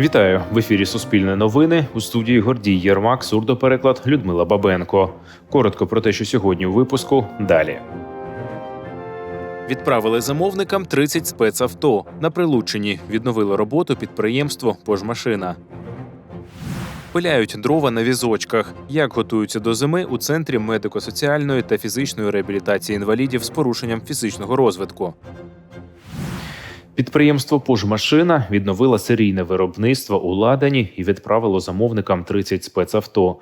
Вітаю в ефірі Суспільне новини у студії Гордій Єрмак, сурдопереклад Людмила Бабенко. Коротко про те, що сьогодні у випуску далі. Відправили замовникам 30 спецавто. На Прилуччині відновило роботу підприємство Пожмашина. Пиляють дрова на візочках. Як готуються до зими у центрі медико-соціальної та фізичної реабілітації інвалідів з порушенням фізичного розвитку. Підприємство Пожмашина відновило серійне виробництво у Ладані і відправило замовникам 30 спецавто.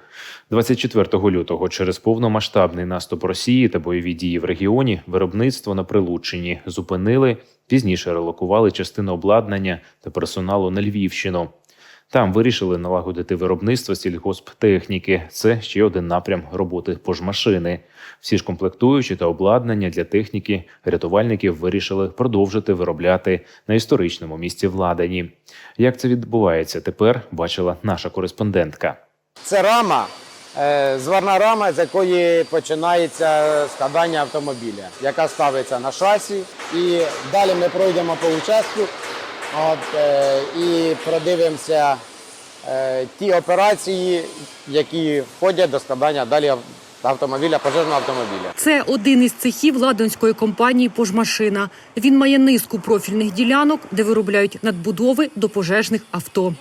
24 лютого через повномасштабний наступ Росії та бойові дії в регіоні виробництво на Прилуччині зупинили, пізніше релокували частину обладнання та персоналу на Львівщину. Там вирішили налагодити виробництво сільгосптехніки. Це ще один напрям роботи пожмашини. Всі ж комплектуючі та обладнання для техніки рятувальників вирішили продовжити виробляти на історичному місці владані. Як це відбувається тепер, бачила наша кореспондентка. Це рама, е, зварна рама, з якої починається складання автомобіля, яка ставиться на шасі. І далі ми пройдемо по участку от, е, і продивимося е, ті операції, які входять до складання далі автомобіля, пожежного автомобіля. Це один із цехів ладонської компанії Пожмашина. Він має низку профільних ділянок, де виробляють надбудови до пожежних авто.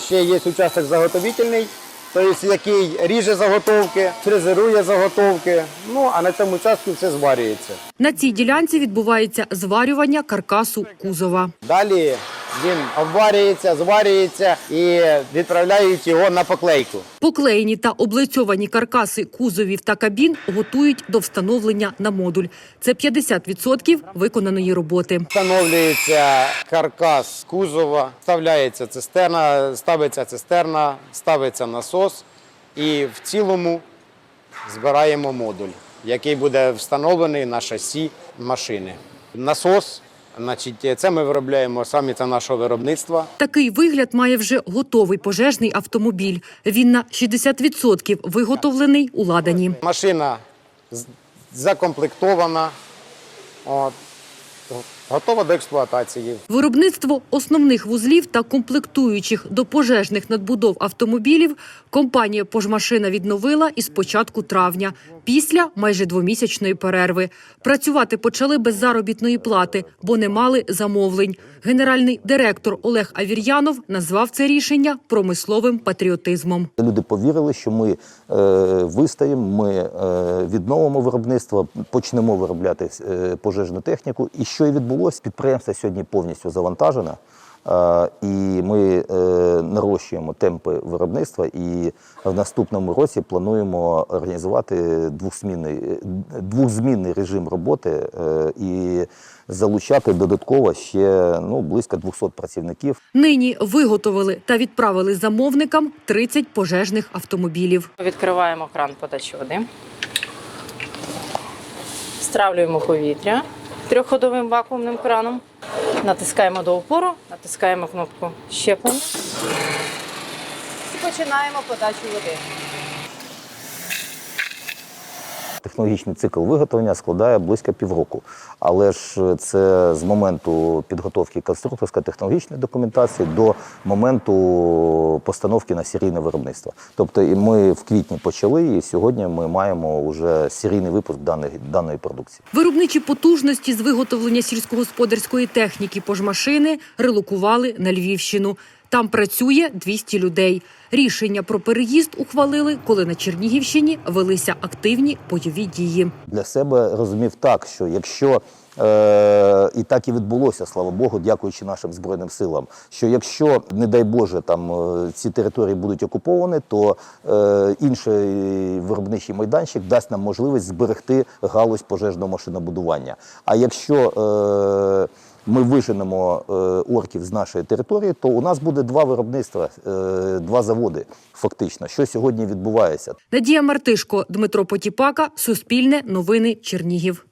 Ще є участок заготовительний, тобто який ріже заготовки, фрезерує заготовки. Ну а на цьому участку все зварюється. На цій ділянці відбувається зварювання каркасу кузова. Далі він обварюється, зварюється і відправляють його на поклейку. Поклеєні та облицьовані каркаси кузовів та кабін готують до встановлення на модуль. Це 50% виконаної роботи. Встановлюється каркас кузова, вставляється цистерна, ставиться цистерна, ставиться насос і в цілому збираємо модуль, який буде встановлений на шасі машини. Насос, значить, це ми виробляємо самі це нашого виробництва. Такий вигляд має вже готовий пожежний автомобіль. Він на 60% виготовлений у ладані. Машина закомплектована, от, готова до експлуатації. Виробництво основних вузлів та комплектуючих до пожежних надбудов автомобілів компанія «Пожмашина» відновила із початку травня, після майже двомісячної перерви. Працювати почали без заробітної плати, бо не мали замовлень. Генеральний директор Олег Авір'янов назвав це рішення промисловим патріотизмом. Люди повірили, що ми е, вистоїмо, ми е, відновимо виробництво, почнемо виробляти е, пожежну техніку. І що і відбулося? Підприємство сьогодні повністю завантажене. Е, і ми е, нарощуємо темпи виробництва. І в наступному році плануємо організувати двохзмінний, е, двохзмінний режим роботи і залучати додатково ще ну, близько 200 працівників. Нині виготовили та відправили замовникам 30 пожежних автомобілів. Відкриваємо кран подачі води. Стравлюємо повітря трьохходовим вакуумним краном. Натискаємо до опору, натискаємо кнопку щеплення і починаємо подачу води. Технологічний цикл виготовлення складає близько півроку. Але ж це з моменту підготовки конструкторсько-технологічної документації до моменту постановки на серійне виробництво. Тобто і ми в квітні почали, і сьогодні ми маємо вже серійний випуск даної, даної продукції. Виробничі потужності з виготовлення сільськогосподарської техніки пожмашини релокували на Львівщину. Там працює 200 людей. Рішення про переїзд ухвалили, коли на Чернігівщині велися активні бойові дії. для себе розумів так, що якщо е, і так і відбулося, слава Богу, дякуючи нашим збройним силам. Що якщо, не дай Боже, там е, ці території будуть окуповані, то е, інший виробничий майданчик дасть нам можливість зберегти галузь пожежного машинобудування. А якщо е, ми виженемо е, орків з нашої території, то у нас буде два виробництва, е, два заводи, фактично, що сьогодні відбувається. Надія Мартишко, Дмитро Потіпака, Суспільне, Новини, Чернігів.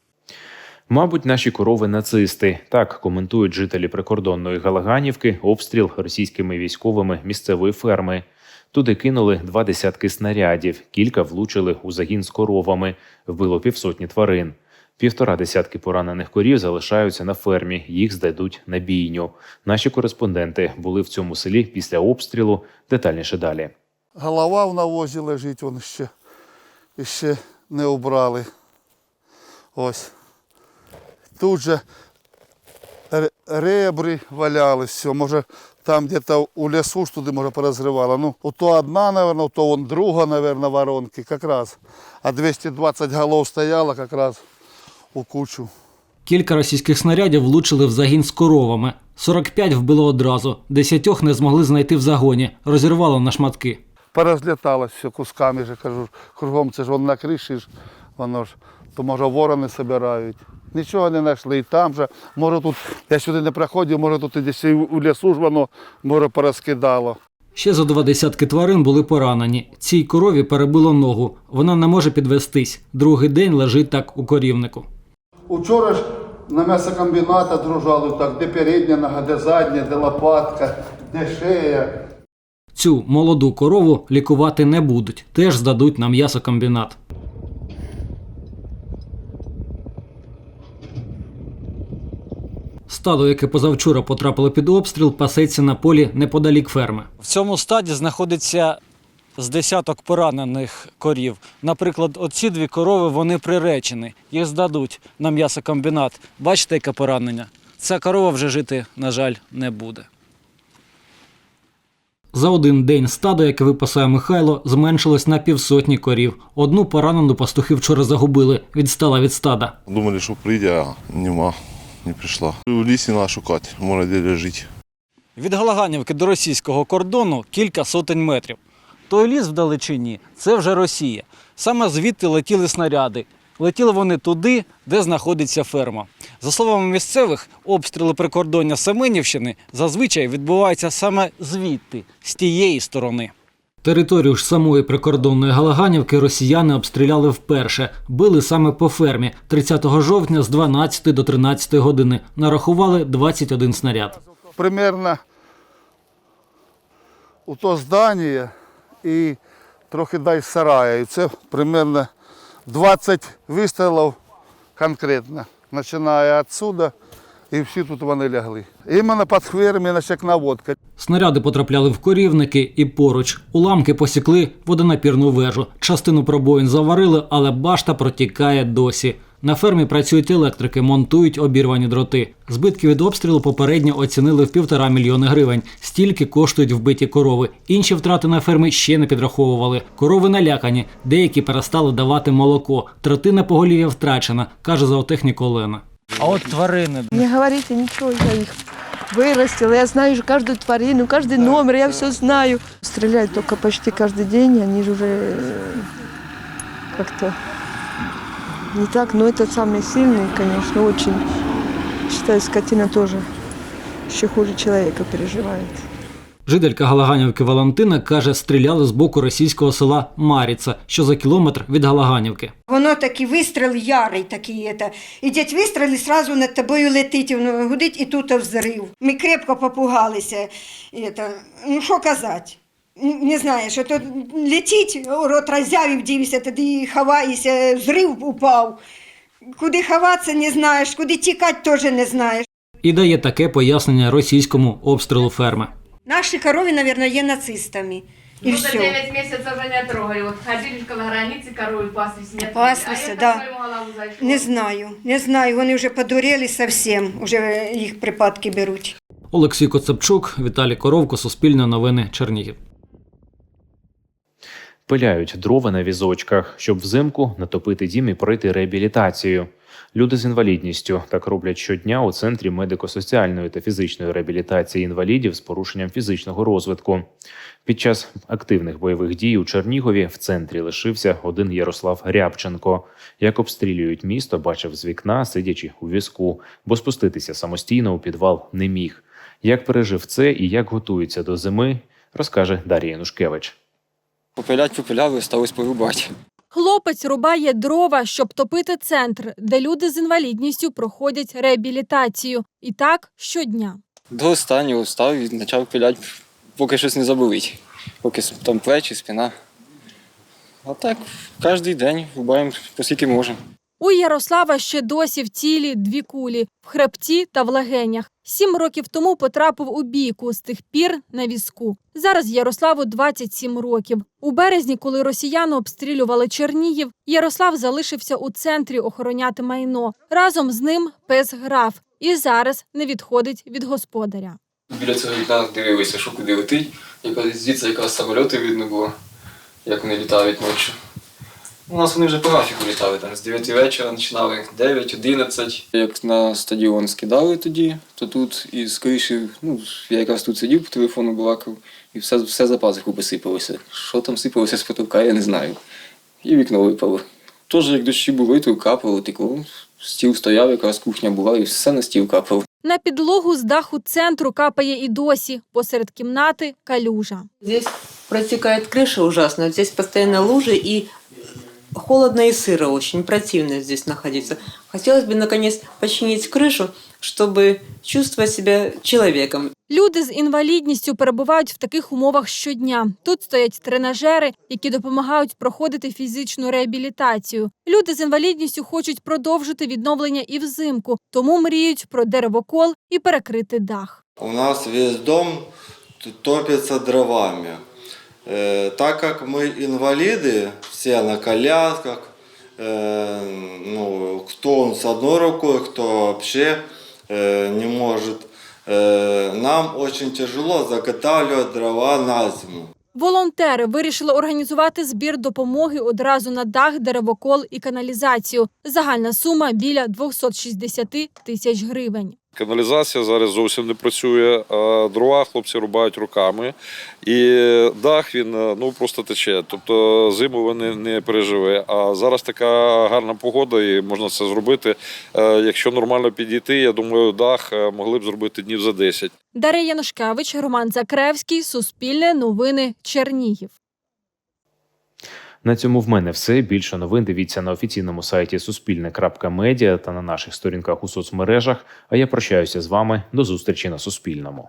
Мабуть, наші корови нацисти так коментують жителі прикордонної Галаганівки обстріл російськими військовими місцевої ферми. Туди кинули два десятки снарядів, кілька влучили у загін з коровами, вбило півсотні тварин. Півтора десятки поранених корів залишаються на фермі. Їх здадуть на бійню. Наші кореспонденти були в цьому селі після обстрілу. Детальніше далі. Голова в навозі лежить, вон ще, ще не обрали. Ось. Тут же ребри валялись, все. Може, там где-то у лісу ж туди, може, порозривало. Ну, ото одна, наверное, то вон друга, наверное, воронки, как раз. А 220 голов стояло как раз у кучу. Кілька російських снарядів влучили в загін з коровами. 45 вбило одразу, десятьох не змогли знайти в загоні, розірвало на шматки. Порозліталось все кусками, же, кажу, кругом це ж воно на криші, ж, воно ж, то може ворони збирають. Нічого не знайшли. І там же, може тут, я сюди не приходив, може тут і десь у лісу ж воно, може, порозкидало. Ще зо два десятки тварин були поранені. Цій корові перебило ногу. Вона не може підвестись. Другий день лежить так у корівнику. Учора ж на м'ясокомбіната дружали так, де передня нога, де задня, де лопатка, де шея. Цю молоду корову лікувати не будуть, теж здадуть на м'ясокомбінат. Стадо, яке позавчора потрапило під обстріл, пасеться на полі неподалік ферми. В цьому стаді знаходиться з десяток поранених корів. Наприклад, оці дві корови вони приречені. Їх здадуть на м'ясокомбінат. Бачите, яке поранення? Ця корова вже жити, на жаль, не буде. За один день стадо, яке випасає Михайло, зменшилось на півсотні корів. Одну поранену пастухи вчора загубили, відстала від стада. Думали, що прийде, а нема, не прийшла. У лісі треба шукати, може де лежить. Від Галаганівки до російського кордону кілька сотень метрів. Той ліс вдалечині це вже Росія. Саме звідти летіли снаряди. Летіли вони туди, де знаходиться ферма. За словами місцевих, обстріли прикордоння Семенівщини зазвичай відбуваються саме звідти, з тієї сторони. Територію ж самої прикордонної Галаганівки росіяни обстріляли вперше. Били саме по фермі 30 жовтня з 12 до 13 години. Нарахували 21 снаряд. Примерно у то здання і трохи дай сарая. І це примерно 20 вистрілів конкретно. Починає відсюди, і всі тут вони лягли. Іменно під хвирами, наче як наводка. Снаряди потрапляли в корівники і поруч. Уламки посікли водонапірну вежу. Частину пробоїн заварили, але башта протікає досі. На фермі працюють електрики, монтують обірвані дроти. Збитки від обстрілу попередньо оцінили в півтора мільйони гривень. Стільки коштують вбиті корови. Інші втрати на фермі ще не підраховували. Корови налякані, деякі перестали давати молоко. Третина поголів'я втрачена, каже зоотехнік Олена. А от тварини Не говорите ничего, я их вырастила. Я знаю же каждую тварину, каждый номер, я все знаю. Стреляют только почти каждый день, они же уже э, как-то не так, но этот самый сильный, конечно, очень. Считаю, скотина тоже еще хуже человека переживает. Жителька Галаганівки Валентина каже, стріляли з боку російського села Маріца, що за кілометр від Галаганівки. Воно такий вистріл ярий такий. Это. Ідять вистріл і одразу над тобою летить, воно гудить і тут взрив. Ми крепко попугалися. Это. Ну що казати? Н- Не знаю, що то летить, рот роззявив, дивишся, тоді ховаєшся, взрив упав. Куди ховатися не знаєш, куди тікати теж не знаєш. І дає таке пояснення російському обстрілу ферми. Наші корові, мабуть, є нацистами. І ну, за все. 9 месяцев уже не трогали. Вот ходили около границы, коровы паслись. Не Паслись, а это да. в свою голову зайшло. Не знаю, не знаю, вони вже подуріли зовсім, вже їх припадки беруть. Олексій Коцепчук, Віталій Коровко, Суспільне новини, Чернігів. Пиляють дрова на візочках, щоб взимку натопити дім і пройти реабілітацію. Люди з інвалідністю так роблять щодня у центрі медико-соціальної та фізичної реабілітації інвалідів з порушенням фізичного розвитку. Під час активних бойових дій у Чернігові в центрі лишився один Ярослав Рябченко. Як обстрілюють місто, бачив з вікна, сидячи у візку, бо спуститися самостійно у підвал не міг. Як пережив це і як готується до зими, розкаже Дар'я Янушкевич. Попилять попиляли, сталося порубати. Хлопець рубає дрова, щоб топити центр, де люди з інвалідністю проходять реабілітацію. І так щодня. До останнього встав і почав пиляти, поки щось не заболить. Поки там плечі, спина. А так, кожен день рубаємо, поскільки можемо. У Ярослава ще досі в тілі дві кулі в хребті та в легенях. Сім років тому потрапив у бійку, з тих пір на візку. Зараз Ярославу 27 років. У березні, коли росіяни обстрілювали Чернігів, Ярослав залишився у центрі охороняти майно. Разом з ним пес граф і зараз не відходить від господаря. Біля цього вікна дивилися, що куди летить. Якось звідси якраз самольоти видно було, як вони літають ночі. У нас вони вже по графіку літали, там з 9 вечора починали 9, 11. Як на стадіон скидали тоді, то тут із криші, ну, я якраз тут сидів, по телефону балакав, і все, все за пазуху посипалося. Що там сипалося з потолка, я не знаю. І вікно випало. Тож, як дощі були, то капало, текло. Стіл стояв, якраз кухня була, і все на стіл капало. На підлогу з даху центру капає і досі. Посеред кімнати калюжа. Здесь протекает крыша ужасно, здесь постоянно лужи и холодно и сыро очень, противно здесь находиться. Хотелось бы, наконец, починить крышу, чтобы чувствовать себя человеком. Люди з інвалідністю перебувають в таких умовах щодня. Тут стоять тренажери, які допомагають проходити фізичну реабілітацію. Люди з інвалідністю хочуть продовжити відновлення і взимку, тому мріють про деревокол і перекрити дах. У нас весь дом т- топится дровами. Э, так как мы инвалиды, все на колясках, э, ну, кто он с одной рукой, кто вообще э, не может, э, нам очень тяжело заготавливать дрова на зиму. Волонтери вирішили організувати збір допомоги одразу на дах, деревокол і каналізацію. Загальна сума біля 260 тисяч гривень. Каналізація зараз зовсім не працює, дрова хлопці рубають руками. І дах він е, ну, просто тече. Тобто зиму вони не переживе. А зараз така гарна погода і можна це зробити. Е, Якщо нормально підійти, я думаю, дах е, могли б зробити днів за 10. Дар'я Янушкевич, Роман Закревський, Суспільне новини, Чернігів. На цьому в мене все. Більше новин дивіться на офіційному сайті Суспільне.Медіа та на наших сторінках у соцмережах. А я прощаюся з вами. До зустрічі на Суспільному.